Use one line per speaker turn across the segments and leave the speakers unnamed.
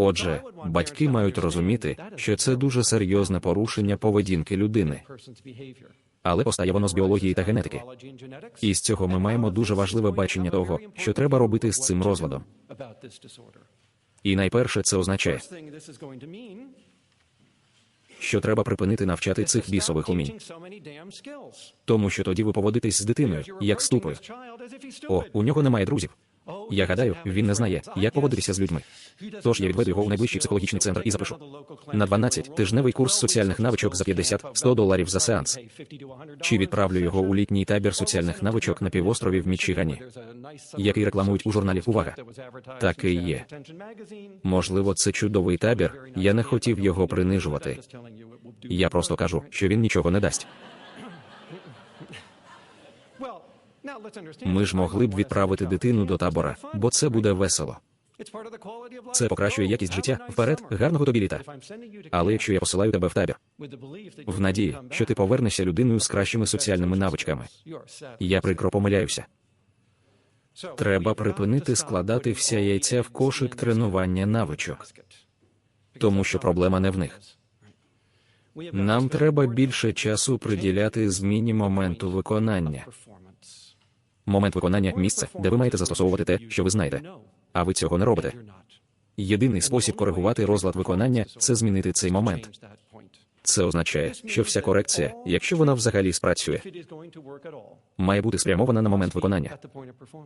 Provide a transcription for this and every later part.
Отже, батьки мають розуміти, що це дуже серйозне порушення поведінки людини, але постає воно з біології та генетики. І з цього ми маємо дуже важливе бачення того, що треба робити з цим розладом. І найперше це означає, що треба припинити навчати цих бісових умінь, тому що тоді ви поводитесь з дитиною, як з тупою. О, у нього немає друзів. Я гадаю, він не знає, як поводитися з людьми. Тож я відведу його у найближчий психологічний центр і запишу. На 12 тижневий курс соціальних навичок за 50-100 доларів за сеанс. Чи відправлю його у літній табір соціальних навичок на півострові в Мічигані, який рекламують у журналі Увага. Так і є. Можливо, це чудовий табір. Я не хотів його принижувати. Я просто кажу, що він нічого не дасть. Ми ж могли б відправити дитину до табора, бо це буде весело. Це покращує якість життя вперед, гарного тобі літа. Але якщо я посилаю тебе в табір, в надії, що ти повернешся людиною з кращими соціальними навичками, я прикро помиляюся. Треба припинити складати вся яйця в кошик тренування навичок, тому що проблема не в них. Нам треба більше часу приділяти зміні моменту виконання. Момент виконання місце, де ви маєте застосовувати те, що ви знаєте. А ви цього не робите. Єдиний спосіб коригувати розлад виконання це змінити цей момент. Це означає, що вся корекція, якщо вона взагалі спрацює, має бути спрямована на момент виконання.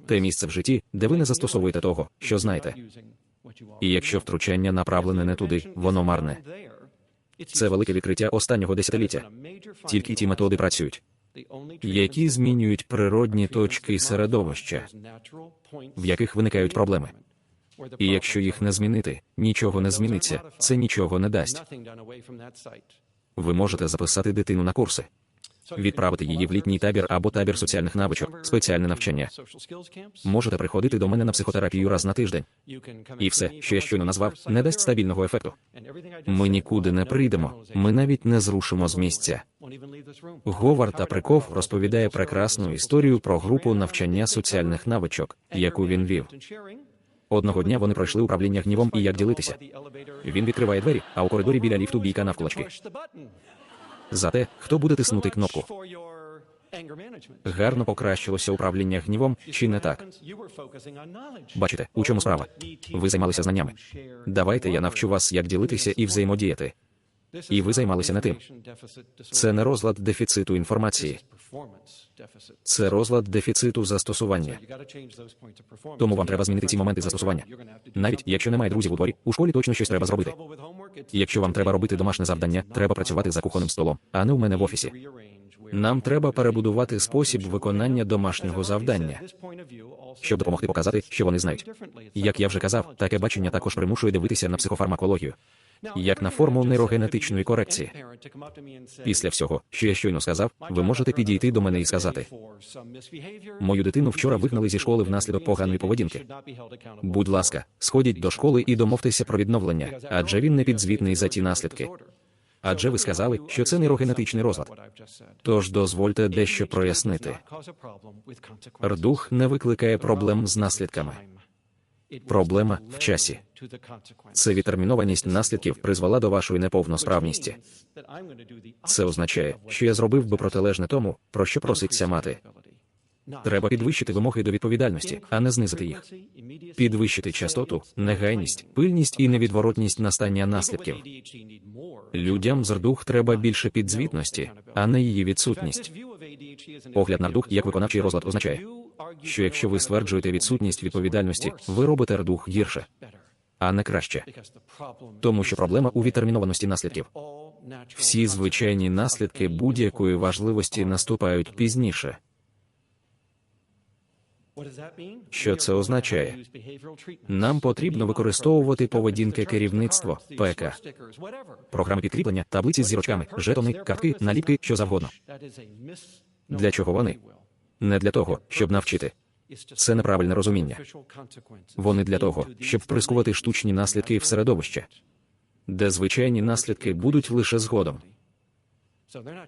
Те місце в житті, де ви не застосовуєте того, що знаєте. І якщо втручання направлене не туди, воно марне. Це велике відкриття останнього десятиліття. Тільки ті методи працюють, які змінюють природні точки середовища, в яких виникають проблеми. І якщо їх не змінити, нічого не зміниться, це нічого не дасть. Ви можете записати дитину на курси, відправити її в літній табір або табір соціальних навичок, спеціальне навчання. Можете приходити до мене на психотерапію раз на тиждень. І все, що я щойно назвав, не дасть стабільного ефекту. Ми нікуди не прийдемо, ми навіть не зрушимо з місця. Говард Априков розповідає прекрасну історію про групу навчання соціальних навичок, яку він вів. Одного дня вони пройшли управління гнівом і як ділитися. Він відкриває двері, а у коридорі біля ліфту бійка навколочки. За те, хто буде тиснути кнопку. Гарно покращилося управління гнівом, чи не так? Бачите, у чому справа? Ви займалися знаннями. Давайте я навчу вас, як ділитися і взаємодіяти. І ви займалися не тим. Це не розлад дефіциту інформації. Це розлад дефіциту застосування. Тому вам треба змінити ці моменти застосування. Навіть якщо немає друзів у дворі, у школі точно щось треба зробити. Якщо вам треба робити домашнє завдання, треба працювати за кухонним столом, а не у мене в офісі. Нам треба перебудувати спосіб виконання домашнього завдання, щоб допомогти показати, що вони знають. Як я вже казав, таке бачення також примушує дивитися на психофармакологію, як на форму нейрогенетичної корекції. Після всього, що я щойно сказав, ви можете підійти до мене і сказати: мою дитину вчора вигнали зі школи внаслідок поганої поведінки. Будь ласка, сходіть до школи і домовтеся про відновлення, адже він не підзвітний за ті наслідки. Адже ви сказали, що це нейрогенетичний розлад. Тож дозвольте дещо прояснити. Рдух не викликає проблем з наслідками. Проблема в часі. Це відтермінованість наслідків призвела до вашої неповносправності. Це означає, що я зробив би протилежне тому, про що проситься мати. Треба підвищити вимоги до відповідальності, а не знизити їх. Підвищити частоту, негайність, пильність і невідворотність настання наслідків. Людям з рдух треба більше підзвітності, а не її відсутність. Погляд на рдух як виконавчий розлад означає, що якщо ви стверджуєте відсутність відповідальності, ви робите рдух гірше, а не краще. Тому що проблема у відтермінованості наслідків. Всі звичайні наслідки будь-якої важливості наступають пізніше. Що це означає? Нам потрібно використовувати поведінки керівництво, ПК, програми підкріплення, таблиці з зірочками, жетони, картки, наліпки, що завгодно. Для чого вони? Не для того, щоб навчити. Це неправильне розуміння. Вони для того, щоб вприскувати штучні наслідки в середовище, де звичайні наслідки будуть лише згодом.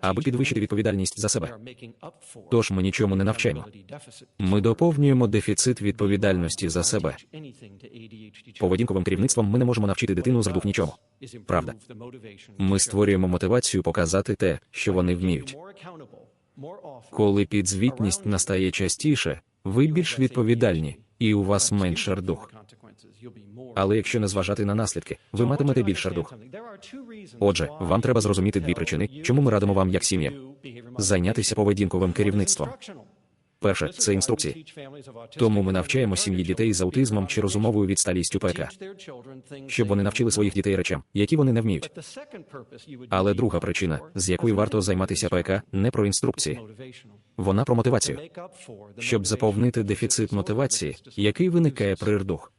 аби підвищити відповідальність за себе. Тож ми нічому не навчаємо. Ми доповнюємо дефіцит відповідальності за себе. Поведінковим керівництвом ми не можемо навчити дитину з родух нічому. Правда. Ми створюємо мотивацію показати те, що вони вміють. Коли підзвітність настає частіше, ви більш відповідальні, і у вас менше дух. Але якщо не зважати на наслідки, ви матимете більше рдух. Отже, вам треба зрозуміти дві причини, чому ми радимо вам як сім'я зайнятися поведінковим керівництвом. Перше це інструкції. Тому ми навчаємо сім'ї дітей з аутизмом чи розумовою відсталістю ПК, щоб вони навчили своїх дітей речам, які вони не вміють. Але друга причина, з якою варто займатися ПК, не про інструкції. Вона про мотивацію, щоб заповнити дефіцит мотивації, який виникає при рдух.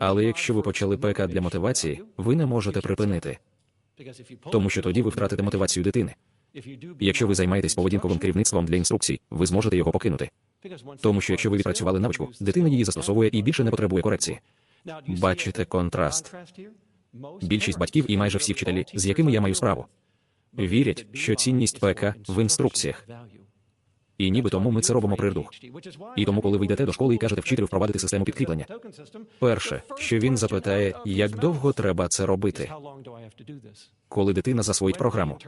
Але якщо ви почали ПК для мотивації, ви не можете припинити, тому що тоді ви втратите мотивацію дитини. Якщо ви займаєтесь поведінковим керівництвом для інструкцій, ви зможете його покинути. Тому що якщо ви відпрацювали навичку, дитина її застосовує і більше не потребує корекції. Бачите контраст. Більшість батьків і майже всі вчителі, з якими я маю справу, вірять, що цінність ПК в інструкціях. І ніби тому ми це робимо прирдух. І тому, коли ви йдете до школи і кажете вчителю впровадити систему підкріплення, перше, що він запитає, як довго треба це робити, коли дитина засвоїть програму.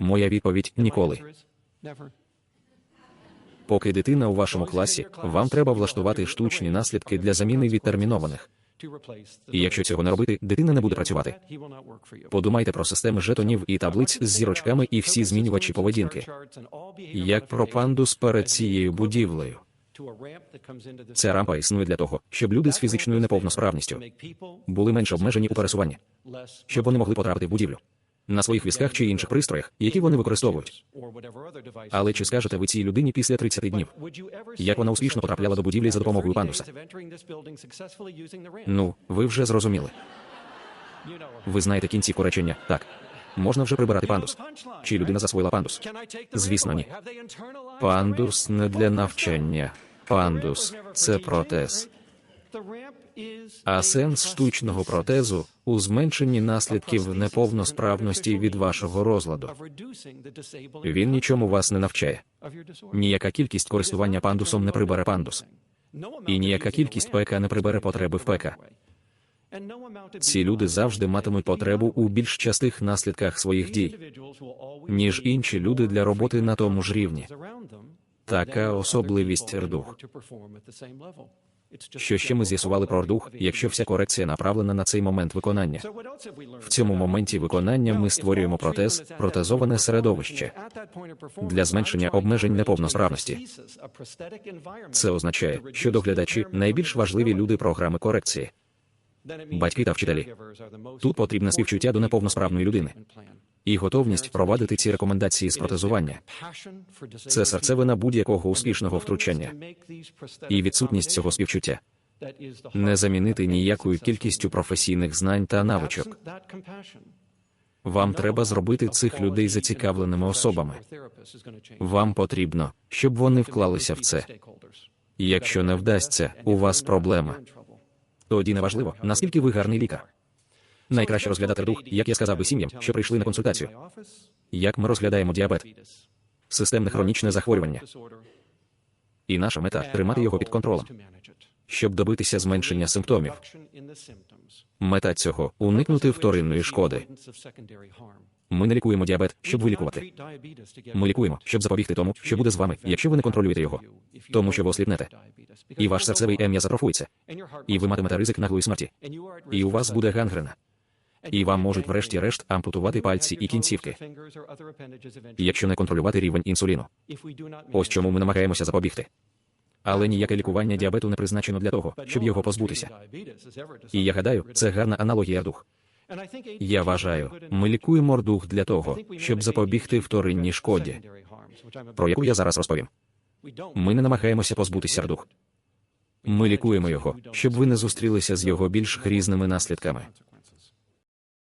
Моя відповідь ніколи. Поки дитина у вашому класі, вам треба влаштувати штучні наслідки для заміни відтермінованих. І якщо цього не робити, дитина не буде працювати. Подумайте про системи жетонів і таблиць з зірочками і всі змінювачі поведінки. Як про пандус перед цією будівлею. Ця рампа існує для того, щоб люди з фізичною неповносправністю були менш обмежені у пересуванні, щоб вони могли потрапити в будівлю на своїх візках чи інших пристроях, які вони використовують. Але чи скажете ви цій людині після 30 днів, як вона успішно потрапляла до будівлі за допомогою пандуса? Ну, ви вже зрозуміли. Ви знаєте кінцівку речення так. Можна вже прибирати пандус. Чи людина засвоїла пандус? Звісно, ні. Пандус не для навчання. Пандус це протез. А сенс штучного протезу у зменшенні наслідків неповносправності від вашого розладу. Він нічому вас не навчає. Ніяка кількість користування пандусом не прибере пандус. І ніяка кількість ПК не прибере потреби в ПК. Ці люди завжди матимуть потребу у більш частих наслідках своїх дій, ніж інші люди для роботи на тому ж рівні. Така особливість рдух. Що ще ми з'ясували про рдух, якщо вся корекція направлена на цей момент виконання? В цьому моменті виконання ми створюємо протез, протезоване середовище для зменшення обмежень неповносправності. Це означає, що доглядачі найбільш важливі люди програми корекції, батьки та вчителі. Тут потрібне співчуття до неповносправної людини і готовність провадити ці рекомендації з протезування. Це серцевина будь-якого успішного втручання і відсутність цього співчуття не замінити ніякою кількістю професійних знань та навичок. Вам треба зробити цих людей зацікавленими особами. Вам потрібно, щоб вони вклалися в це. Якщо не вдасться, у вас проблема. Тоді неважливо, наскільки ви гарний лікар. Найкраще розглядати дух, як я сказав би сім'ям, що прийшли на консультацію. Як ми розглядаємо діабет, системне хронічне захворювання. І наша мета тримати його під контролем, щоб добитися зменшення симптомів. Мета цього уникнути вторинної шкоди. Ми не лікуємо діабет, щоб вилікувати. Ми лікуємо, щоб запобігти тому, що буде з вами, якщо ви не контролюєте його, тому що ви осліпнете. І ваш серцевий ем'я затрофується, і ви матимете ризик наглої смерті. І у вас буде гангрена і вам можуть, врешті-решт, ампутувати пальці і кінцівки, якщо не контролювати рівень інсуліну. Ось чому ми намагаємося запобігти. Але ніяке лікування діабету не призначено для того, щоб його позбутися. І я гадаю, це гарна аналогія дух. Я вважаю, ми лікуємо рдух для того, щоб запобігти вторинній шкоді, про яку я зараз розповім. Ми не намагаємося позбутися рдух. Ми лікуємо його, щоб ви не зустрілися з його більш грізними наслідками.